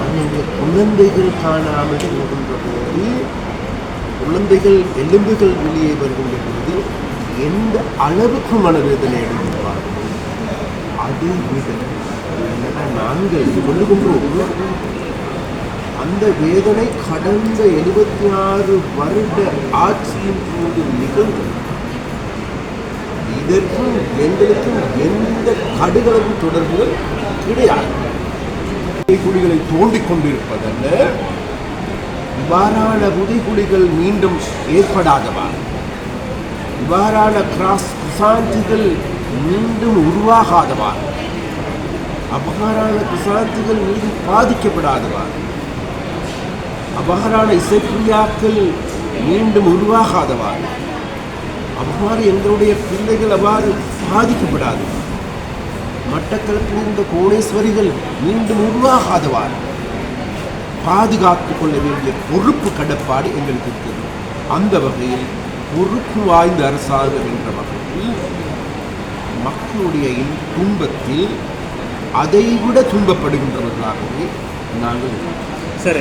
ஆனால் குழந்தைகள் காணாமல் போகின்ற போது குழந்தைகள் எலும்புகள் வெளியே வருகின்ற போது எந்த அளவுக்கு மனவேதனை அடைந்திருப்பார்கள் அது விட நாங்கள் கொள்ளுகின்றோம் அந்த வேதனை கடந்த எழுபத்தி ஆறு வருட ஆட்சியின் போது நிகழ்ந்தது இதற்கும் எங்களுக்கும் எந்த கடுகளவும் தொடர்புகள் கிடையாது. புதைகுழிகளை தோண்டிக் கொண்டிருப்பதல்ல இவ்வாறான புதைகுழிகள் மீண்டும் ஏற்படாதவா? இவ்வாறான கிராஸ் குசாந்திகள் மீண்டும் உருவாகாதவா? அபகாரான குசாந்திகள் மீண்டும் பாதிக்கப்படாதவா? அபகாரான இசைப்பிரியாக்கள் மீண்டும் உருவாகாதவா? அவ்வாறு எங்களுடைய பிள்ளைகள் அவ்வாறு பாதிக்கப்படாது. மட்டக்களப்பில் இந்த கோணேஸ்வரிகள் மீண்டும் உருவாகாதவாறு பாதுகாத்துக் கொள்ள வேண்டிய பொறுப்பு கடப்பாடு எங்களுக்கு இருக்கிறது அந்த வகையில் பொறுப்பு வாய்ந்த அரசாங்கம் என்ற வகையில் மக்களுடைய துன்பத்தில் அதைவிட துன்பப்படுகின்றவர்களாகவே நாங்கள் இருக்கிறோம்.